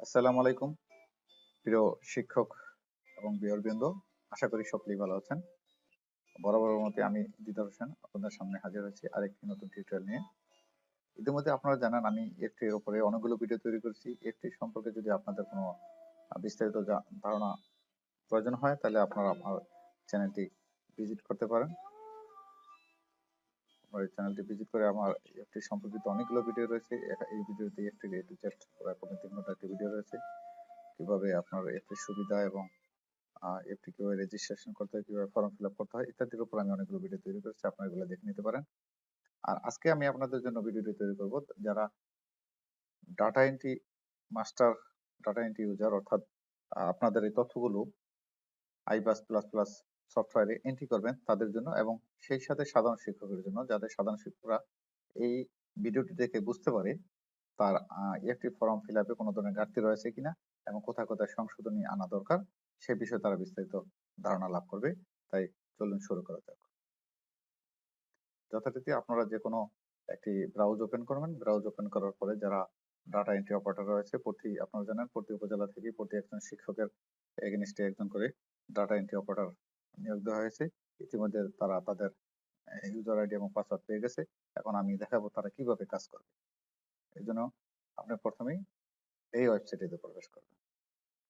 আসসালামু আলাইকুম, প্রিয় শিক্ষক এবং বিহারবৃন্দ। আশা করি সকলেই ভালো আছেন। বরাবরের মতে আমি দিদার হোসেন আপনাদের সামনে হাজির হয়েছি আরেকটি নতুন টিউটোরিয়াল নিয়ে। ইতিমধ্যে আপনারা জানেন আমি এফটি এর উপরে অনেকগুলো ভিডিও তৈরি করেছি। এফটি সম্পর্কে যদি আপনাদের কোনো বিস্তারিত ধারণা প্রয়োজন হয়, তাহলে আপনারা আমার চ্যানেলটি ভিজিট করতে পারেন। আমার এই চ্যানেলটি ভিজিট করে আমার এফটি সম্পর্কিত অনেকগুলো ভিডিও রয়েছে। এই ভিডিওতে এফটি এ টু জেড প্রায় তিন ঘণ্টা একটি ভিডিও রয়েছে। কীভাবে আপনার এফটির সুবিধা এবং এফটি কীভাবে রেজিস্ট্রেশন করতে হয়, কীভাবে ফর্ম ফিল আপ করতে হয় ইত্যাদির উপর আমি অনেকগুলো ভিডিও তৈরি করেছি। আপনারা এগুলো দেখে নিতে পারেন। আর আজকে আমি আপনাদের জন্য ভিডিওটি তৈরি করব। যারা data entry master data entry user অর্থাৎ আপনাদের এই তথ্যগুলো আইবাস প্লাস প্লাস সফটওয়্যারে এন্ট্রি করবেন তাদের জন্য এবং সেই সাথে সাধারণ শিক্ষকের জন্য যাদের সাধারণ শিক্ষকরা এই ভিডিওটি দেখে বুঝতে পারে তার একটি ফর্ম ফিল আপে কোনো ধরনের ঘাটতি রয়েছে কিনা এবং কোথায় কোথায় সংশোধনী আনা দরকার সে বিষয়ে তারা বিস্তারিত ধারণা লাভ করবে। তাই চলুন শুরু করা যাক। যথারীতি আপনারা যে কোনো একটি ব্রাউজ ওপেন করবেন। ব্রাউজ ওপেন করার পরে যারা ডাটা এন্ট্রি অপারেটর রয়েছে, প্রতি আপনারা জানেন, প্রতি উপজেলা থেকে প্রতি একজন শিক্ষকের এগেনিস্টে একজন করে ডাটা এন্ট্রি অপারেটর নিয়োগ দেওয়া হয়েছে। ইতিমধ্যে তারা তাদের ইউজার আইডি এবং পাসওয়ার্ড পেয়ে গেছে। এখন আমি দেখাবো তারা কীভাবে কাজ করবে। এই জন্য আপনি প্রথমেই এই ওয়েবসাইটে প্রবেশ করবেন।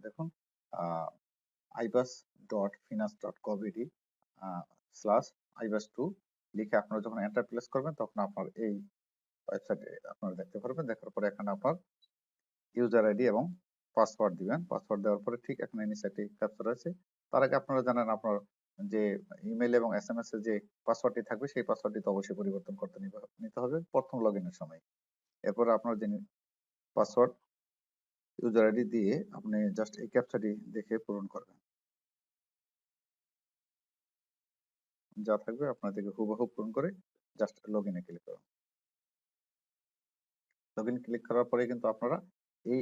দেখুন আইবাস ডট ফিনান্স ডট কভিডি স্লাশ আইবাস টু লিখে আপনারা যখন এন্টার প্লেস করবেন, তখন আপনার এই ওয়েবসাইটে আপনারা দেখতে পারবেন। দেখার পরে এখানে আপনার ইউজার আইডি এবং পাসওয়ার্ড দিবেন। পাসওয়ার্ড দেওয়ার পরে ঠিক এখানে নিচে একটি ক্যাপচার আছে তার আগে আপনারা জানেন আপনার যে ইমেল এবং এস এম এস এর যে পাসওয়ার্ডটি থাকবে, সেই পাসওয়ার্ডটি তো অবশ্যই পরিবর্তন করতে নিতে হবে প্রথম লগ ইনের সময়। এরপর আপনার যে পাসওয়ার্ড ইউজার আইডি দিয়ে আপনি জাস্ট এই ক্যাপচাটি দেখে পূরণ করবেন। যা থাকবে আপনার থেকে হুবহু পূরণ করে জাস্ট লগ ইনে ক্লিক করুন। লগ ইন ক্লিক করার পরে কিন্তু আপনারা এই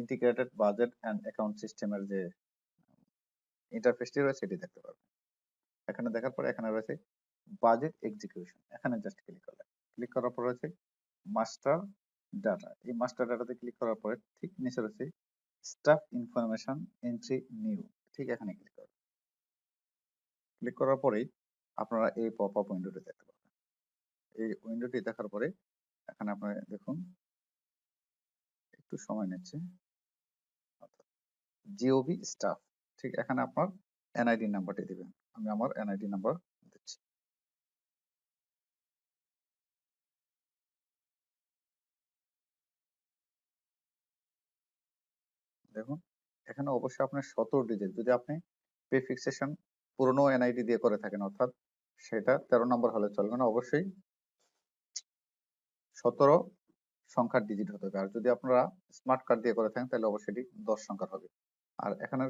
ইন্টিগ্রেটেড বাজেট অ্যান্ড অ্যাকাউন্ট সিস্টেমের যে ইন্টারফেসটি রয়েছে, এটি দেখতে পারবেন। এখানে দেখার পরে এখানে রয়েছে বাজেট এক্সিকিউশন এখানে জাস্ট ক্লিক করলেন। ক্লিক করার পর রয়েছে মাস্টার ডাটা এই মাস্টার ডাটাতে ক্লিক করার পরে ঠিক নিচে রয়েছে স্টাফ ইনফরমেশন এন্ট্রি নিউ ঠিক এখানে ক্লিক করবেন। ক্লিক করার পরেই আপনারা এই পপ আপ উইন্ডোটি দেখতে পাবেন এই উইন্ডোটি দেখার পরে এখানে আপনারা দেখুন, একটু সময় নিচ্ছে। জিওবি স্টাফ ঠিক এখানে আপনার এনআইডি নাম্বারটি দিবেন। আমি আমার এনআইডি নাম্বার দিচ্ছি। দেখুন, এখানে অবশ্যই আপনার সতেরো ডিজিট যদি আপনি পে ফিক্সেশন পুরনো এনআইডি দিয়ে করে থাকেন, অর্থাৎ সেটা তেরো নম্বর হলে চলবে না, অবশ্যই সতেরো সংখ্যার ডিজিট হতে হবে। আর যদি আপনারা স্মার্ট কার্ড দিয়ে করে থাকেন, তাহলে অবশ্যই দশ সংখ্যার হবে। আর এখানে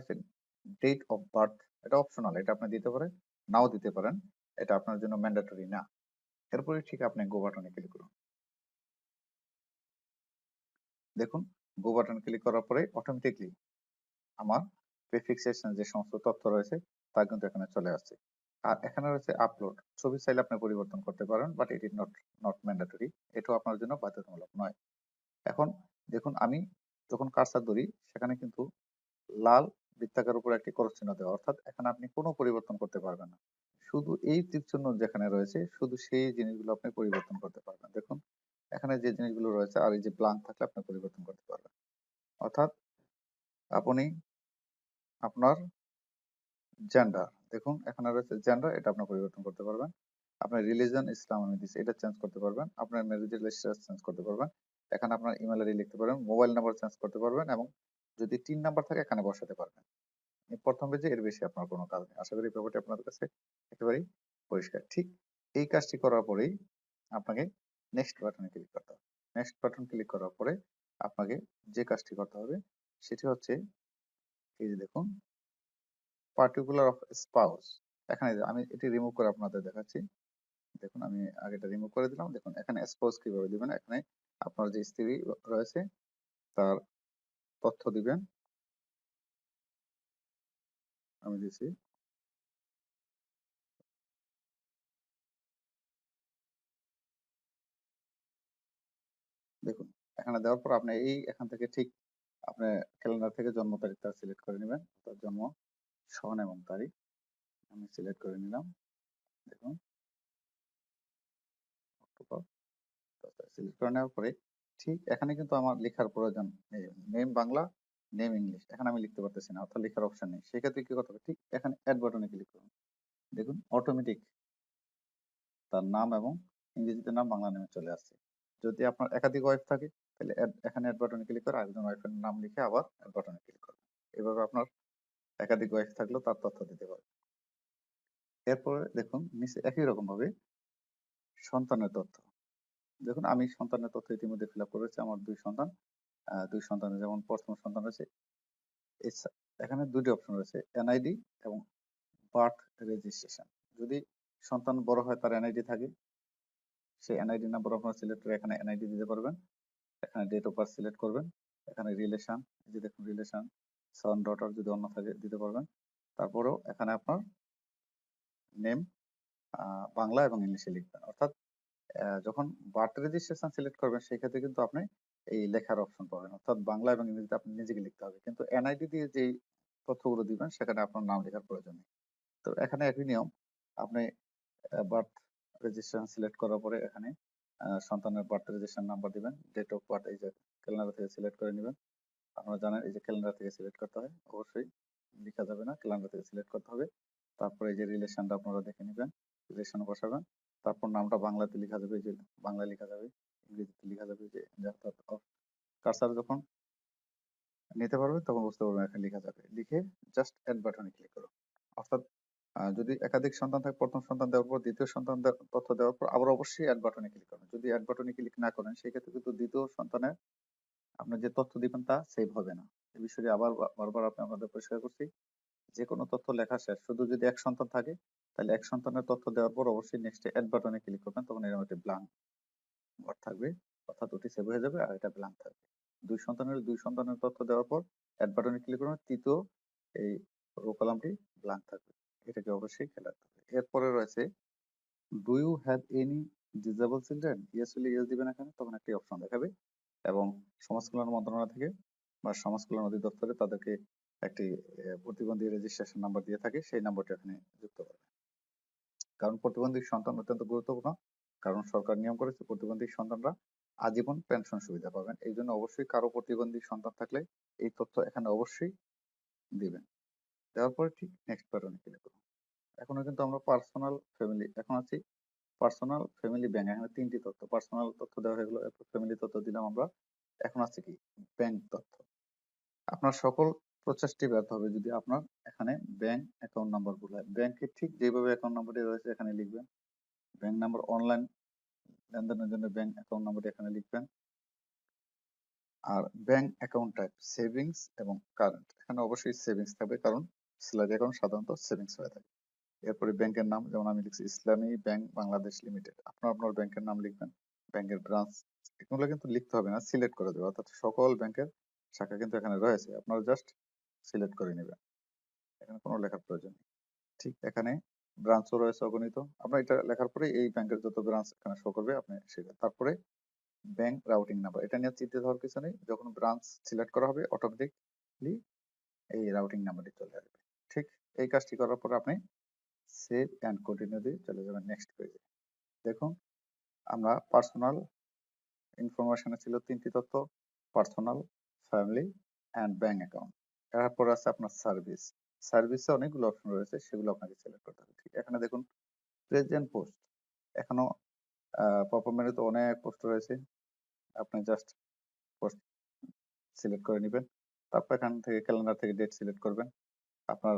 ডেট অফ বার্থ এটা অপশনাল এটা আপনি দিতে পারেন, নাও দিতে পারেন, এটা আপনার জন্য ম্যান্ডেটরি না। এরপরে ঠিক আপনি গো বাটনে ক্লিক করুন। দেখুন গো বাটন ক্লিক করার পরে অটোমেটিকলি আমার প্রিফিক্সেশন যে সমস্ত তথ্য রয়েছে, তা কিন্তু এখানে চলে আসছে। আর এখানে রয়েছে আপলোড ছবি চাইলে আপনি পরিবর্তন করতে পারেন but it is not not mandatory এটাও আপনার জন্য বাধ্যতামূলক নয়। এখন দেখুন, আমি যখন কারসার ধরি, সেখানে কিন্তু লাল বৃত্তাকার উপর একটি ক্রস চিহ্ন দেওয়া, অর্থাৎ এখানে আপনি কোনো পরিবর্তন করতে পারবেন না। শুধু এই তীর চিহ্ন যেখানে রয়েছে, শুধু সেই জিনিসগুলো আপনি পরিবর্তন করতে পারবেন। দেখুন, এখানে যে জিনিসগুলো রয়েছে আর এই যে ব্লাঙ্ক থাকলে আপনি পরিবর্তন করতে পারবেন। অর্থাৎ আপনি আপনার জেন্ডার দেখুন, এখানে রয়েছে জেন্ডার এটা আপনি পরিবর্তন করতে পারবেন। আপনার রিলিজন ইসলাম আমি দিচ্ছি, এটা চেঞ্জ করতে পারবেন। আপনার ম্যারেজের স্ট্যাটাস চেঞ্জ করতে পারবেন। এখানে আপনার ইমেল আইডি লিখতে পারবেন মোবাইল নাম্বার চেঞ্জ করতে পারবেন এবং যদি তিন নাম্বার থাকে এখানে বসাতে পারবেন। প্রথম পেজে এর বেশি আপনার কোনো কাজ নেই। আশা করি ব্যাপারটি আপনাদের কাছে একেবারেই পরিষ্কার। ঠিক এই কাজটি করার পরেই আপনাকে নেক্সট বাটনে ক্লিক করতে হবে। নেক্সট বাটন ক্লিক করার পরে আপনাকে যে কাজটি করতে হবে, সেটি হচ্ছে এই যে দেখুন পার্টিকুলার অফ স্পাউস এখানে আমি এটি রিমুভ করে আপনাদের দেখাচ্ছি। দেখুন, আমি আগেটা রিমুভ করে দিলাম। দেখুন, এখানে স্পাউস কীভাবে দিবেন? এখানে আপনার যে স্ত্রী রয়েছে, তার তথ্য দিবেন। আমি দিছি। দেখুন, এখানে দেওয়ার পর আপনি এই, এখান থেকে ঠিক আপনি ক্যালেন্ডার থেকে জন্ম তারিখটা সিলেক্ট করে নেবেন তার জন্ম, সন এবং তারিখ। আমি সিলেক্ট করে নিলাম, দেখুন। অক্টোবর সিলেক্ট করে নেওয়ার পরে ঠিক, এখানে কিন্তু আমার লেখার প্রয়োজন নেই। নেম বাংলা নেম ইংলিশ এখানে আমি লিখতে পারতেছি না, অর্থাৎ লেখার অপশন নেই। সেক্ষেত্রে কি করতে হবে? ঠিক, এখানে অ্যাড বাটনে ক্লিক করুন। দেখুন অটোমেটিক তার নাম এবং ইংরেজিতে নাম বাংলা নামে চলে আসছে। যদি আপনার একাধিক ওয়াইফ থাকে, তাহলে এখানে অ্যাড বাটনে ক্লিক করে আরেকজন ওয়াইফের নাম লিখে আবার অ্যাড বাটনে ক্লিক করবেন এভাবে আপনার একাধিক ওয়াইফ থাকলেও তার তথ্য দিতে পারবেন। এরপরে দেখুন নিচে একই রকম ভাবে সন্তানের তথ্য। দেখুন, আমি সন্তানের তথ্য ইতিমধ্যে ফিল আপ করেছি আমার দুই সন্তান দুই সন্তানের যেমন প্রথম সন্তান রয়েছে এখানে দুটি অপশন রয়েছে এনআইডি এবং বার্থ রেজিস্ট্রেশন যদি সন্তান বড় হয়, তার এনআইডি থাকে। সেই এনআইডি নাম্বার আপনারা সিলেক্ট করে এখানে এনআইডি দিতে পারবেন। এখানে ডেট অফ বার্থ সিলেক্ট করবেন। এখানে রিলেশন যে দেখুন রিলেশন সন ডটার যদি অন্য থাকে, দিতে পারবেন। তারপরেও এখানে আপনার নেম বাংলা এবং ইংলিশে লিখবেন। অর্থাৎ যখন বার্থ রেজিস্ট্রেশন সিলেক্ট করবেন সেই ক্ষেত্রে কিন্তু আপনি এই লেখার অপশন পাবেন। অর্থাৎ বাংলা এবং ইংরেজিতে আপনি নিজেকে লিখতে হবে। কিন্তু এনআইডি দিয়ে যেই তথ্যগুলো দিবেন, সেখানে আপনার নাম লেখার প্রয়োজন নেই। তো এখানে একই নিয়ম, আপনি বার্থ রেজিস্ট্রেশন সিলেক্ট করার পরে এখানে সন্তানের বার্থ রেজিস্ট্রেশন নাম্বার দিবেন ডেট অফ বার্থ এই যে ক্যালেন্ডার থেকে সিলেক্ট করে নেবেন। আপনারা জানেন এই যে ক্যালেন্ডার থেকে সিলেক্ট করতে হয়, অবশ্যই লেখা যাবে না ক্যালেন্ডার থেকে সিলেক্ট করতে হবে। তারপরে এই যে রিলেশনটা আপনারা দেখে নেবেন রিলেশন বসাবেন। তারপর নামটা বাংলাতে লেখা যাবে যে বাংলা লেখা যাবে, ইংরেজিতে লেখা যাবে যে কারসার যখন নিতে পারবে তখন বুঝতে পারবেন এখানে লেখা যাবে। লিখে জাস্ট অ্যাড বাটনে ক্লিক করো। অর্থাৎ যদি একাধিক সন্তান থাকে, প্রথম সন্তান দেওয়ার পর, দ্বিতীয় সন্তান তথ্য দেওয়ার পর আবার অবশ্যই অ্যাড বাটনে ক্লিক করবেন যদি অ্যাড বাটনে ক্লিক না করেন, সেক্ষেত্রে কিন্তু দ্বিতীয় সন্তানের আপনি যে তথ্য দিবেন তা সেভ হবে না। এ বিষয়টি আবার বারবার আপনি আপনাদের পরিষ্কার করছি যে কোনো তথ্য লেখা শেষ। শুধু যদি এক সন্তান থাকে তাহলে এক সন্তানের তথ্য দেওয়ার পর অবশ্যই নেক্সট অ্যাড বাটনে ক্লিক করবেন, তখন এরকম একটি ব্লাঙ্ক ঘর থাকবে। অর্থাৎ ওটি সেভ হয়ে যাবে আর এটা ব্লাঙ্ক থাকবে। দুই সন্তানের দুই সন্তানের তথ্য দেওয়ার পর অ্যাড বাটনে ক্লিক করবেন, তৃতীয় এই রো কলামটি ব্লাঙ্ক থাকবে। এটাকে অবশ্যই খেয়াল রাখতে হবে। এরপরে রয়েছে do you have any disable children yes হলে ইয়েস দিবেন এখানে, তখন একটি অপশন দেখাবে এবং সমাজ কল্যাণ মন্ত্রণালয় থেকে বা সমাজ কল্যাণ অধিদপ্তরে তাদেরকে একটি প্রতিবন্ধী রেজিস্ট্রেশন নাম্বার দিয়ে থাকে, সেই নাম্বারটি এখানে যুক্ত করবে। কারণ প্রতিবন্ধী সন্তান অত্যন্ত গুরুত্বপূর্ণ। কারণ সরকার নিয়ম করেছে প্রতিবন্ধী সন্তানরা আজীবন পেনশন সুবিধা পাবেন। এই জন্য অবশ্যই কারও প্রতিবন্ধী সন্তান থাকলে এই তথ্য এখানে অবশ্যই দিবেন। দেওয়ার পরে ঠিক নেক্সট বাটনে ক্লিক করুন এখনও কিন্তু আমরা পার্সোনাল ফ্যামিলি এখন আছি পার্সোনাল ফ্যামিলি ব্যাংক এখানে তিনটি তথ্য। পার্সোনাল তথ্য দেওয়া হয়ে গেলো ফ্যামিলি তথ্য দিলাম আমরা। এখন আছে কি? ব্যাংক তথ্য। আপনার সকল প্রচেষ্টি ব্যর্থ হবে যদি আপনার এখানে ব্যাংক অ্যাকাউন্ট নাম্বার হয়। ব্যাংকে ঠিক যেভাবে অ্যাকাউন্ট নাম্বারটি রয়েছে এখানে লিখবেন। ব্যাংক নাম্বার অনলাইন লেনদেনের জন্য ব্যাংক অ্যাকাউন্ট নাম্বারটি এখানে লিখবেন। আর ব্যাংক অ্যাকাউন্ট টাইপ সেভিংস এবং কারেন্ট এখানে অবশ্যই সেভিংস থাকবে কারণ স্যালারি অ্যাকাউন্ট সাধারণত সেভিংস হয়ে থাকে। এরপরে ব্যাংকের নাম যেমন আমি লিখছি, ইসলামী ব্যাংক বাংলাদেশ লিমিটেড। আপনার আপনার ব্যাংকের নাম লিখবেন। ব্যাংকের ব্রাঞ্চ এগুলো কিন্তু লিখতে হবে না সিলেক্ট করে দেবে অর্থাৎ সকল ব্যাংকের শাখা কিন্তু এখানে রয়েছে। আপনারা জাস্ট সিলেক্ট করে নেবেন। এখানে কোনো লেখার প্রয়োজন নেই। ঠিক এখানে ব্রাঞ্চও রয়েছে অগণিত। আপনার এটা লেখার পরে এই ব্যাংকের যত ব্রাঞ্চ এখানে শো করবে, আপনি সেটা, তারপরে ব্যাংক রাউটিং নাম্বার এটা নিয়ে চিন্তিত হওয়ার কিছু নেই। যখন ব্রাঞ্চ সিলেক্ট করা হবে অটোমেটিকলি এই রাউটিং নাম্বারটি চলে আসবে। ঠিক এই কাজটি করার পরে আপনি সেভ অ্যান্ড কন্টিনিউ দিয়ে চলে যাবেন নেক্সট পেজে দেখুন, আমরা পার্সোনাল ইনফরমেশনে ছিল তিনটি তথ্য personal family and bank account এরপর আছে আপনার সার্ভিস সার্ভিসে অনেকগুলো অপশন রয়েছে, সেগুলো আপনাকে সিলেক্ট করতে হবে। ঠিক, এখানে দেখুন প্রেজেন্ট পোস্ট এখনও পপআপ মেনুতে অনেক পোস্ট রয়েছে। আপনি জাস্ট পোস্ট সিলেক্ট করে নেবেন। তারপর এখান থেকে ক্যালেন্ডার থেকে ডেট সিলেক্ট করবেন। আপনার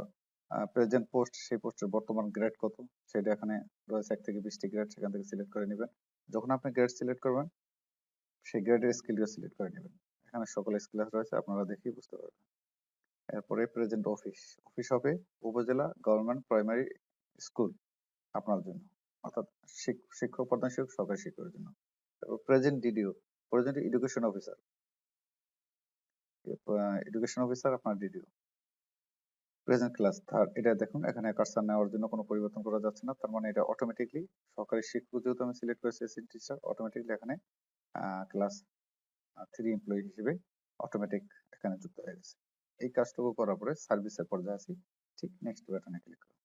প্রেজেন্ট পোস্ট সেই পোস্টের বর্তমান গ্রেড কত? সেটা এখানে রয়েছে এক থেকে বিশটি গ্রেড সেখান থেকে সিলেক্ট করে নেবেন। যখন আপনি গ্রেড সিলেক্ট করবেন, সেই গ্রেডের স্কিলও সিলেক্ট করে নেবেন। এখানে সকল স্কিল রয়েছে, আপনারা দেখেই বুঝতে পারবেন। এরপরে প্রেজেন্ট অফিস অফিস হবে উপজেলা গভর্নমেন্ট প্রাইমারি স্কুল আপনার জন্য। অর্থাৎ শিক্ষক প্রধান শিক্ষক সরকারি শিক্ষকের জন্য। তারপর present DDO present education officer education officer আপনার ডিডিও প্রেজেন্ট ক্লাস থার্ড এটা দেখুন, এখানে কার্সার নেওয়ার জন্য কোনো পরিবর্তন করা যাচ্ছে না। তার মানে এটা অটোমেটিকলি সরকারি শিক্ষক যেহেতু আমি সিলেক্ট করেছি এসিড টিচার অটোমেটিকলি এখানে ক্লাস থ্রি এমপ্লয়ি হিসেবে অটোমেটিক এখানে যুক্ত হয়ে গেছে। এই কাজটুকু করার পরে সার্ভিসের পর্যায়ে আছি ঠিক নেক্সট বাটনে ক্লিক করুন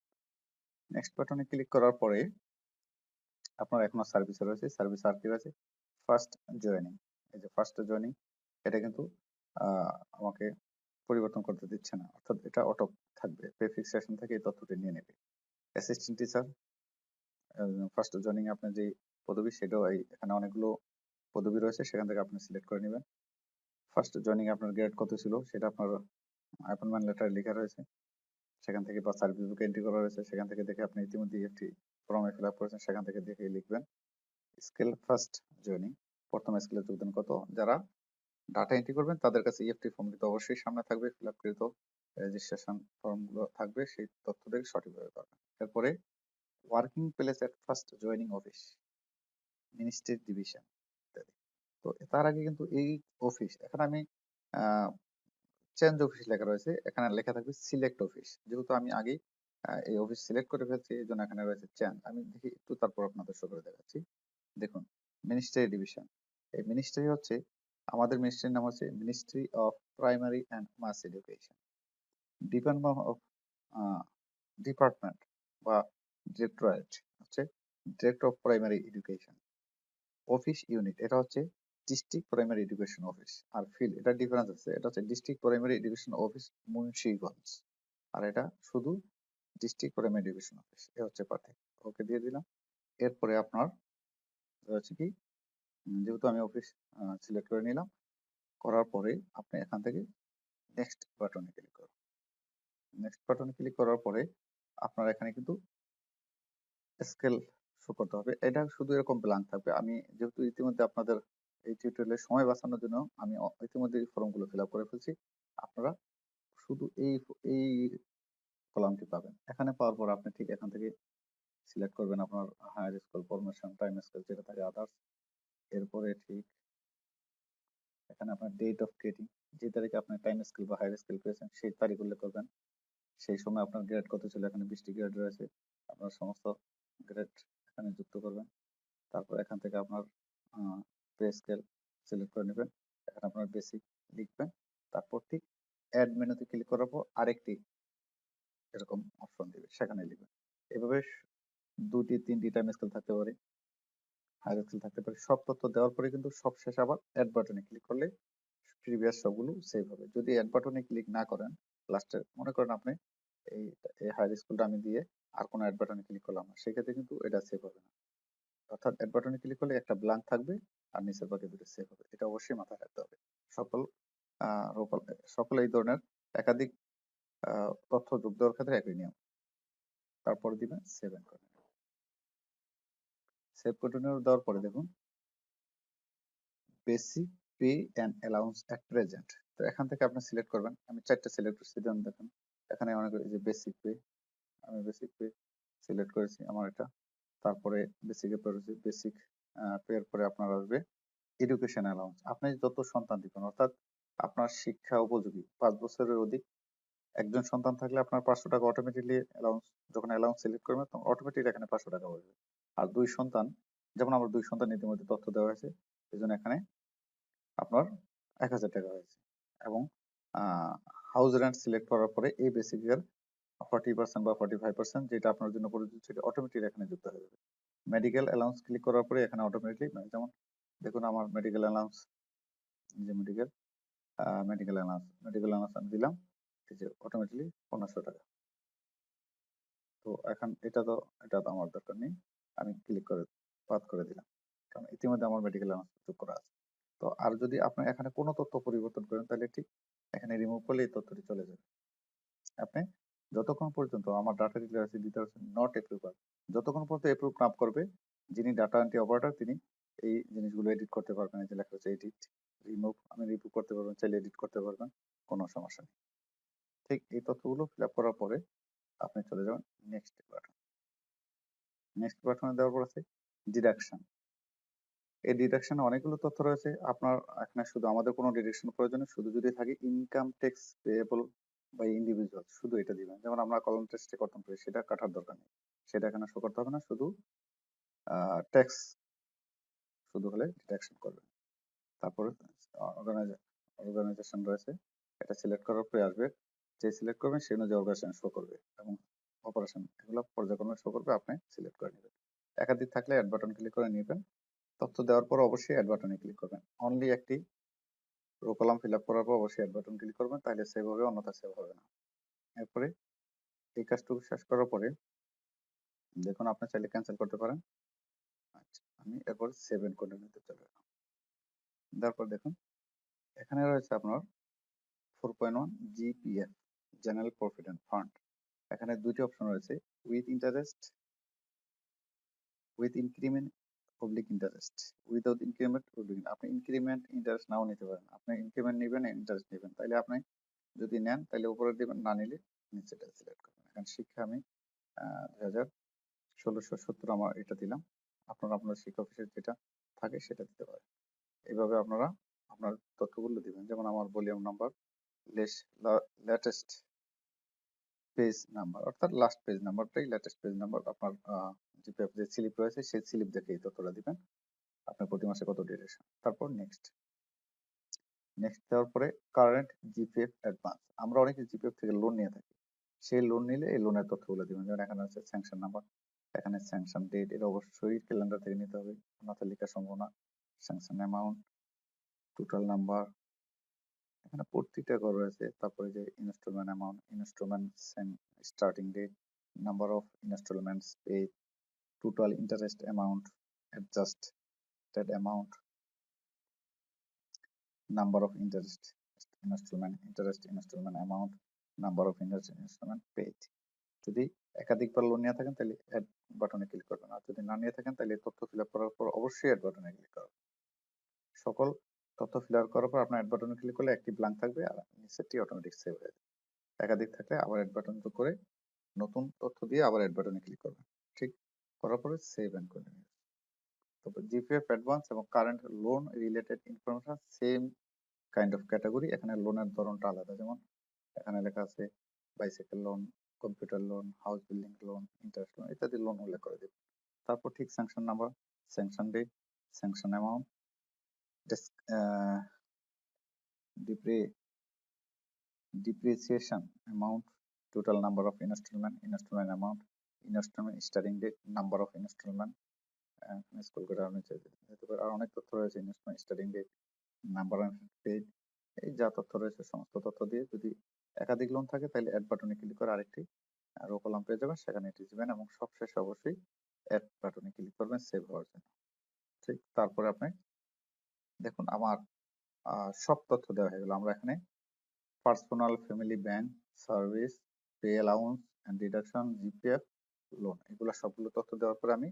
নেক্সট বাটনে ক্লিক করার পরে আপনার এখনও সার্ভিসে রয়েছে। সার্ভিস আর কি রয়েছে ফার্স্ট জয়েনিং এই যে ফার্স্ট জয়েনিং এটা কিন্তু আমাকে পরিবর্তন করতে দিচ্ছে না। অর্থাৎ এটা অটো থাকবে। পে ফিক্সেশন থেকে এই তথ্যটি নিয়ে নেবে। অ্যাসিস্ট্যান্ট টিচার ফার্স্ট জয়েনিং আপনার যে পদবি, সেটাও এই, এখানে অনেকগুলো পদবি রয়েছে। সেখান থেকে আপনি সিলেক্ট করে নেবেন। ফার্স্ট জয়েনিং আপনার গ্রেড কত ছিল, সেটা আপনার অ্যাপয়েন্টমেন্ট লেটারে লেখা রয়েছে। সেখান থেকে বা সার্ভিস বুকে এন্ট্রি করা রয়েছে। সেখান থেকে দেখে আপনি ইতিমধ্যে একটি ফর্মে ফিল আপ করেছেন। সেখান থেকে দেখে লিখবেন স্কেল ফার্স্ট জয়েনিং প্রথম স্কেলে যোগদান কত? যারা ডাটা এন্ট্রি করবেন, তাদের কাছে ইএফটি ফর্মটি তো অবশ্যই সামনে থাকবে। ফিল আপ কৃত রেজিস্ট্রেশন ফর্মগুলো থাকবে। সেই তথ্য থেকে সঠিকভাবে পাবেন। এরপরে working place at first joining office ministry division তো তার আগে কিন্তু এই অফিস এখানে আমি চেঞ্জ অফিস লেখা রয়েছে, এখানে লেখা থাকবে সিলেক্ট অফিস যেহেতু আমি আগেই এই অফিস সিলেক্ট করে ফেলছি, এই জন্য এখানে রয়েছে চেঞ্জ আমি দেখি একটু তারপর আপনাদের শো করে দেখাচ্ছি। দেখুন মিনিস্ট্রি ডিভিশন এই মিনিস্ট্রি হচ্ছে, আমাদের মিনিস্ট্রির নাম হচ্ছে ministry of primary and mass education department of department বা ডিরেক্টরেট হচ্ছে director of primary education office unit এটা হচ্ছে ডিস্ট্রিক্ট প্রাইমারি এডুকেশন অফিস আর ফিল্ড এটা ডিফারেন্স আছে, এটা হচ্ছে district primary education office Munshiganj আর এটা শুধু ডিস্ট্রিক্ট প্রাইমারি এডুকেশন অফিস এ হচ্ছে পার্থক্য। ওকে দিয়ে দিলাম। এরপরে আপনার হচ্ছে কি? যেহেতু আমি অফিস সিলেক্ট করে নিলাম, করার পরে আপনি এখান থেকে নেক্সট বাটনে ক্লিক করুন। নেক্সট বাটনে ক্লিক করার পরে আপনার এখানে কিন্তু স্কেল শো করতে হবে। এটা শুধু এরকম ব্ল্যাঙ্ক থাকবে। আমি যেহেতু ইতিমধ্যে আপনাদের এই টিউটোরিয়ালের সময় বাঁচানোর জন্য আমি ইতিমধ্যে এই ফর্মগুলো ফিল আপ করে ফেলছি। আপনারা শুধু এই এই কলামটি পাবেন। এখানে পাওয়ার পর আপনি ঠিক এখান থেকে সিলেক্ট করবেন আপনার higher school formation time scale যেটা থাকে আদার্স এরপরে ঠিক এখানে আপনার ডেট অফ গ্রেডিং যে তারিখে আপনি টাইম স্কেল বা হায়ার স্কেল পেয়েছেন সেই তারিখ উল্লেখ করবেন। সেই সময় আপনার গ্রেড কত ছিল, এখানে বিশটি গ্রেড রয়েছে আপনার সমস্ত গ্রেড এখানে যুক্ত করবেন। তারপর এখান থেকে আপনার স্কেল সিলেক্ট করে নেবেন। এখানে আপনার বেসিক লিখবেন। তারপর ঠিক অ্যাড মেনুতে ক্লিক করার পর আরেকটি এরকম অপশন দিবে, সেখানে লিখবেন। এভাবে দুটি, তিনটি টাইম স্কেল থাকতে পারে হায়ার স্কেল থাকতে পারে। সব তথ্য দেওয়ার পরে কিন্তু সব শেষে আবার অ্যাড বাটনে ক্লিক করলে প্রিভিয়াস সবগুলো সেভ হবে। যদি অ্যাড বাটনে ক্লিক না করেন লাস্টে মনে করেন আপনি এই এই হায়ার স্কুলটা আমি দিয়ে আর কোনো অ্যাড বাটনে ক্লিক করলাম না, সেক্ষেত্রে কিন্তু এটা সেভ হবে না। অর্থাৎ অ্যাড বাটনে ক্লিক করলে একটা ব্ল্যাঙ্ক থাকবে আর নিচের বাকি দুটো সেভ হবে। এটা অবশ্যই মাথায় রাখতে হবে। সকল সকল এই ধরনের একাধিক তথ্য যোগ দেওয়ার ক্ষেত্রে একই নিয়ম। তারপর দিবেন save and continue save continue দেওয়ার পরে দেখুন basic pay and allowance at present তো এখান থেকে আপনি সিলেক্ট করবেন। আমি চারটা সিলেক্ট করছি যেমন দেখুন, এখানে অনেক যে বেসিক পে আমি বেসিক পে সিলেক্ট করেছি, আমার এটা। তারপরে বেসিকে পড়েছি বেসিক পে এর পরে আপনার আসবে। এডুকেশন অ্যালাউন্স আপনি যত সন্তান দিবেন, অর্থাৎ আপনার শিক্ষা উপযোগী, পাঁচ বছরের অধিক, একজন সন্তান থাকলে আপনার পাঁচশো টাকা অটোমেটিকলি অ্যালাউন্স যখন অ্যালাউন্স সিলেক্ট করবেন, তখন অটোমেটিক এখানে পাঁচশো টাকা বসবে। আর দুই সন্তান, যেমন আমার দুই সন্তান ইতিমধ্যে তথ্য দেওয়া হয়েছে এই জন্য এখানে আপনার এক হাজার টাকা হয়েছে। এবং হাউস রেন্ট সিলেক্ট করার পরে এই বেসিকের ফর্টি পার্সেন্ট বা ফর্টি ফাইভ পার্সেন্ট যেটা আপনার জন্য প্রযোজ্য, সেটা অটোমেটিক এখানে যুক্ত হয়ে যাবে। মেডিকেল অ্যালাউন্স ক্লিক করার পরে এখানে অটোমেটিকলি যেমন দেখুন আমার মেডিকেল অ্যালাউন্স যে medical medical allowance medical allowance আমি দিলাম, এই যে অটোমেটিকলি পনেরোশো টাকা। তো এখন এটা তো এটা তো আমার দরকার নেই, আমি ক্লিক করে বাদ করে দিলাম, কারণ ইতিমধ্যে আমার মেডিকেল অ্যালাউন্স যোগ করা আছে। তো আর যদি আপনি এখানে কোনো তথ্য পরিবর্তন করেন, তাহলে ঠিক এখানে রিমুভ করলে এই তথ্যটি চলে যাবে। আপনি যতক্ষণ পর্যন্ত আমার ডাটা লিটারেসি দিতে নট অ্যাপ্রুভাল যতক্ষণ পর্যন্ত অ্যাপ্রুভ না করবে, যিনি ডাটা এন্ট্রি অপারেটর তিনি এই জিনিসগুলো এডিট করতে পারবেন এই যে লেখা হচ্ছে এডিট রিমুভ আমি রিমুভ করতে পারবেন চাইলে এডিট করতে পারবেন কোনো সমস্যা নেই। ঠিক এই তথ্যগুলো ফিল আপ করার পরে আপনি চলে যাবেন নেক্সট বাটন নেক্সট বাটনে দেওয়ার পর আছে ডিডাকশন এই ডিডাকশনে অনেকগুলো তথ্য রয়েছে। আপনার এখানে শুধু আমাদের কোনো ডিডাকশন প্রয়োজন শুধু যদি থাকে ইনকাম ট্যাক্স পেয়েবল বা ইন্ডিভিজুয়াল শুধু এটা দিবেন। যেমন আমরা কলম টেস্টে করতাম করি সেটা কাটার দরকার নেই। সেটা এখানে শো করতে হবে না, শুধু ট্যাক্স শুধু হলে ডিডাকশন করবে। তারপরে অর্গানাইজেশন রয়েছে, এটা সিলেক্ট করার পরে আসবে, যে সিলেক্ট করবেন সেই অনুযায়ী অর্গানাইজেশন শো করবে এবং অপারেশন এগুলো পর্যায়ক্রমে শো করবে, আপনি সিলেক্ট করে নেবেন। একাধিক থাকলে অ্যাড বাটন ক্লিক করে নেবেন। তথ্য দেওয়ার পর অবশ্যই অ্যাড বাটনে ক্লিক করবেন। অনলি একটি রো কলাম ফিল আপ করার পর অবশ্যই অ্যাড বাটন ক্লিক করবেন, তাহলে সেভ হবে অন্যথা সেভ হবে না। এরপরে এই কাজটুকু শেষ করার পরে দেখুন আপনি চাইলে ক্যান্সেল করতে পারেন। আচ্ছা আমি এরপর সেভ এন্ড কন্টিনিউতে চলে গেলাম তারপর দেখুন, এখানে রয়েছে আপনার four point one GPF general provident fund এখানে দুটি অপশন রয়েছে with interest with increment public interest without increment public আপনি ইনক্রিমেন্ট ইন্টারেস্ট নাও নিতে পারেন। আপনি ইনক্রিমেন্ট নেবেন ইন্টারেস্ট নেবেন। তাহলে আপনি যদি নেন তাহলে উপরে দেবেন না নিলে নিচেটা সিলেক্ট করবেন। এখন শিক্ষা আমি দুই হাজার ষোলোশো সত্তর আমার এটা দিলাম। আপনারা, আপনার শিক্ষা অফিসের যেটা থাকে সেটা দিতে পারেন। এভাবে আপনারা আপনার তথ্যগুলো দিবেন। যেমন আমার volume number latest page number অর্থাৎ লাস্ট পেজ নাম্বারটাই লেটেস্ট পেজ নাম্বার আপনার জিপিএফ যে স্লিপ রয়েছে সেই স্লিপ দেখে এই তথ্যটা দিবেন। আপনার প্রতি মাসে কত ডিউরেশন তারপর নেক্সট নেক্সট দেওয়ার পরে কারেন্ট জিপিএফ অ্যাডভান্স আমরা অনেকে জিপিএফ থেকে লোন নিয়ে থাকি। সেই লোন নিলে এই লোনের তথ্যগুলো দিবেন। যেমন এখানে আছে স্যাংশন নাম্বার এখানে স্যাংশন ডেট এটা অবশ্যই ক্যালেন্ডার থেকে নিতে হবে। মাথায় লেখা সম্ভব না। স্যাংশন অ্যামাউন্ট টোটাল নাম্বার এখানে প্রতিটা ঘর রয়েছে। তারপরে যে installment amount installment starting date number of installments paid total interest amount, adjusted amount, number of interest, installment interest, installment amount, number of interest, installment paid যদি একাধিকবার লোন নিয়ে থাকেন, তাহলে অ্যাড বাটনে ক্লিক করবেন। আর যদি না নিয়ে থাকেন, তাহলে তথ্য ফিল আপ করার পর অবশ্যই অ্যাড বাটনে ক্লিক করবেন। সকল তথ্য ফিল আপ করার পর আপনার অ্যাড বাটনে ক্লিক করলে একটি ব্ল্যাঙ্ক থাকবে আর নিচেরটি অটোমেটিক সেভ হয়ে যাবে। একাধিক থাকলে আবার অ্যাড বাটন যোগ করে নতুন তথ্য দিয়ে আবার অ্যাড বাটনে ক্লিক করবেন। ঠিক করার পরে সেভ এন্ড কন্টিনিউ তারপর জিপিএফ অ্যাডভান্স এবং current loan related information same kind of category এখানে লোনের ধরনটা আলাদা। যেমন এখানে লেখা আছে bicycle loan computer loan house building loan interest loan ইত্যাদি লোন উল্লেখ করে দেবে। তারপর ঠিক sanction number sanction date sanction amount depreciation amount, total number of installment installment amount installment starting date number of installment scroll করে আপনি যেতে আর অনেক তথ্য রয়েছে installment starting date number of page এই যা তথ্য রয়েছে, সমস্ত তথ্য দিয়ে যদি একাধিক লোন থাকে তাহলে অ্যাড বাটনে ক্লিক করে আরেকটি রো কলাম পেয়ে যাবেন, সেখানে এটি দিবেন এবং সবশেষে অবশ্যই অ্যাড বাটনে ক্লিক করবেন সেভ হওয়ার জন্য। ঠিক, তারপরে আপনি দেখুন আমার সব তথ্য দেওয়া হয়ে গেল। আমরা এখানে personal family bank service pay allowance and deduction GPF loan এগুলো সবগুলো তথ্য দেওয়ার পরে আমি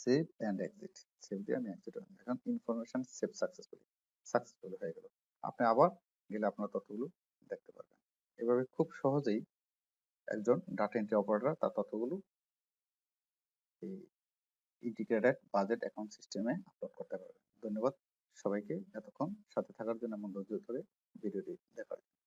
সেভ অ্যান্ড এক্সিট সেভ দিয়ে আমি এক্সিট এখন ইনফরমেশন সেভ সাকসেসফুলি সাকসেসফুল হয়ে গেল। আপনি আবার গেলে আপনার তথ্যগুলো দেখতে পারবেন। এভাবে খুব সহজেই একজন ডাটা এন্ট্রি অপারেটর তার তথ্যগুলো এই ইন্টিগ্রেটেড বাজেট অ্যাকাউন্ট সিস্টেমে আপলোড করতে পারবে। ধন্যবাদ সবাইকে এতক্ষণ সাথে থাকার জন্য এবং ধৈর্য ধরে ভিডিওটি দেখার